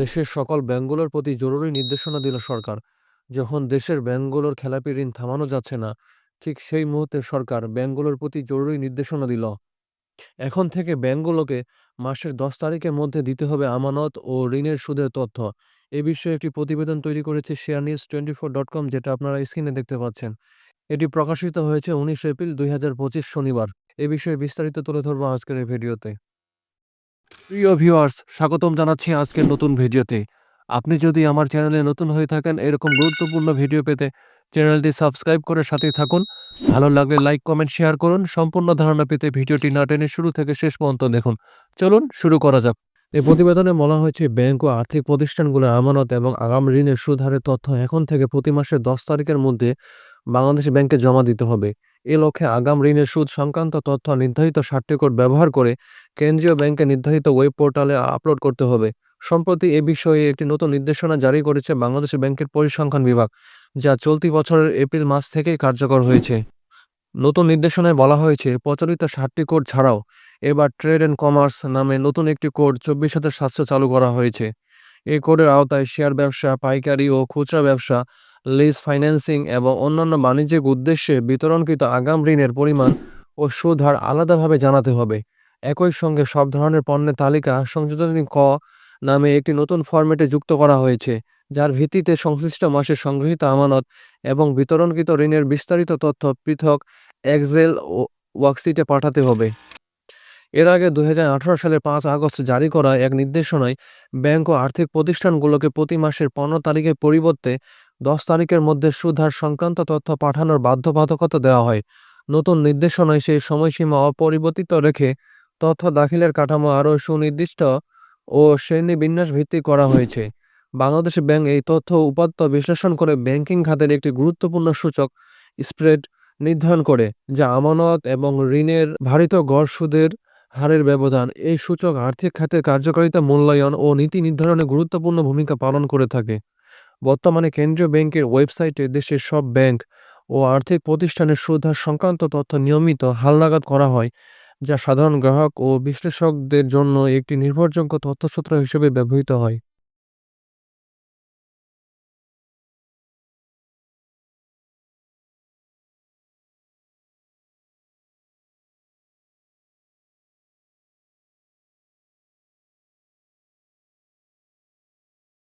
দেশের সকল ব্যাংকগুলোর প্রতি জরুরি নির্দেশনা দিল সরকার। যখন দেশের ব্যাংকগুলোর খেলাপি ঋণ থামানো যাচ্ছে না, ঠিক সেই মুহূর্তে সরকার ব্যাংকগুলোর প্রতি জরুরি নির্দেশনা দিল। এখন থেকে ব্যাংকগুলোকে মাসের দশ তারিখের মধ্যে দিতে হবে আমানত ও ঋণের সুদের তথ্য। এ বিষয়ে একটি প্রতিবেদন তৈরি করেছে share news twenty four dot com, যেটা আপনারা স্ক্রিনে দেখতে পাচ্ছেন। এটি প্রকাশিত হয়েছে উনিশ এপ্রিল দুই হাজার পঁচিশ শনিবার। এ বিষয়ে বিস্তারিত তুলে ধরবো আজকের এই ভিডিওতে। প্রিয় ভিউয়ার্স, স্বাগতম জানাচ্ছি আজকের নতুন ভিডিওতে। আপনি যদি আমার চ্যানেলে নতুন হয়ে থাকেন এরকম গুরুত্বপূর্ণ ভিডিও পেতে চ্যানেলটি সাবস্ক্রাইব করে সাথে থাকুন। ভালো লাগলে লাইক, কমেন্ট, শেয়ার করুন। সম্পূর্ণ ধারণা পেতে ভিডিওটি না টেনে শুরু থেকে শেষ পর্যন্ত দেখুন। চলুন শুরু করা যাক। এই প্রতিবেদনে বলা হয়েছে, ব্যাংক ও আর্থিক প্রতিষ্ঠানগুলোর আমানত এবং আগাম ঋণের সুদ হারের তথ্য এখন থেকে প্রতি মাসের দশ তারিখের মধ্যে বাংলাদেশ ব্যাংকে জমা দিতে হবে। এ লক্ষ্যে আগাম ঋণের সুদ সংক্রান্ত তথ্য নির্ধারিত ষাটটি কোড ব্যবহার করে কেন্দ্রীয় ব্যাংকে নির্ধারিত ওয়েব পোর্টালে আপলোড করতে হবে। সম্প্রতি এ বিষয়ে একটি নতুন নির্দেশনা জারি করেছে বাংলাদেশ ব্যাংকের পরিসংখ্যান বিভাগ, যা চলতি বছরের এপ্রিল মাস থেকেই কার্যকর হয়েছে। নতুন নির্দেশনায় বলা হয়েছে, প্রচলিত ষাটটি কোড ছাড়াও এবার ট্রেড অ্যান্ড কমার্স নামে নতুন একটি কোড চব্বিশ হাজার সাতশো চালু করা হয়েছে। এই কোডের আওতায় শেয়ার ব্যবসা, পাইকারি ও খুচরা ব্যবসা লিজ ফাইন্যান্সিং এবং অন্যান্য বাণিজ্যিক উদ্দেশ্যে বিতরণকৃত আগাম ঋণের পরিমাণ ও সুদ হার আলাদাভাবে জানাতে হবে। একই সঙ্গে সব ধরনের পণ্যের তালিকা সংযোজনী ক নামে একটি নতুন ফরম্যাটে যুক্ত করা হয়েছে, যার ভিত্তিতে সংশ্লিষ্ট মাসে সংগৃহীত আমানত এবং বিতরণকৃত ঋণের বিস্তারিত তথ্য পৃথক এক্সেল ও ওয়ার্কশিটে পাঠাতে হবে। এর আগে দুই হাজার আঠারো সালের পাঁচ আগস্ট জারি করা এক নির্দেশনায় ব্যাংক ও আর্থিক প্রতিষ্ঠানগুলোকে প্রতি মাসের পণ্য তারিখের পরিবর্তে দশ তারিখের মধ্যে সুদহার সংক্রান্ত তথ্য পাঠানোর বাধ্যবাধকতা দেওয়া হয়। নতুন নির্দেশনায় সেই সময়সীমা অপরিবর্তিত রেখে তথ্য দাখিলের কাঠামো আরও সুনির্দিষ্ট ও শ্রেণি বিন্যাস ভিত্তিক করা হয়েছে। বাংলাদেশ ব্যাংক এই তথ্য উপাত্ত বিশ্লেষণ করে ব্যাংকিং খাতের একটি গুরুত্বপূর্ণ সূচক স্প্রেড নির্ধারণ করে, যা আমানত এবং ঋণের ভারিত গড় সুদের হারের ব্যবধান। এই সূচক আর্থিক খাতের কার্যকারিতা মূল্যায়ন ও নীতি নির্ধারণে গুরুত্বপূর্ণ ভূমিকা পালন করে থাকে। বর্তমানে কেন্দ্রীয় ব্যাংকের ওয়েবসাইটে দেশের সব ব্যাংক ও আর্থিক প্রতিষ্ঠানের সুদহার সংক্রান্ত তথ্য নিয়মিত হালনাগাদ করা হয়, যা সাধারণ গ্রাহক ও বিশ্লেষকদের জন্য একটি নির্ভরযোগ্য তথ্যসূত্র হিসেবে ব্যবহৃত হয়।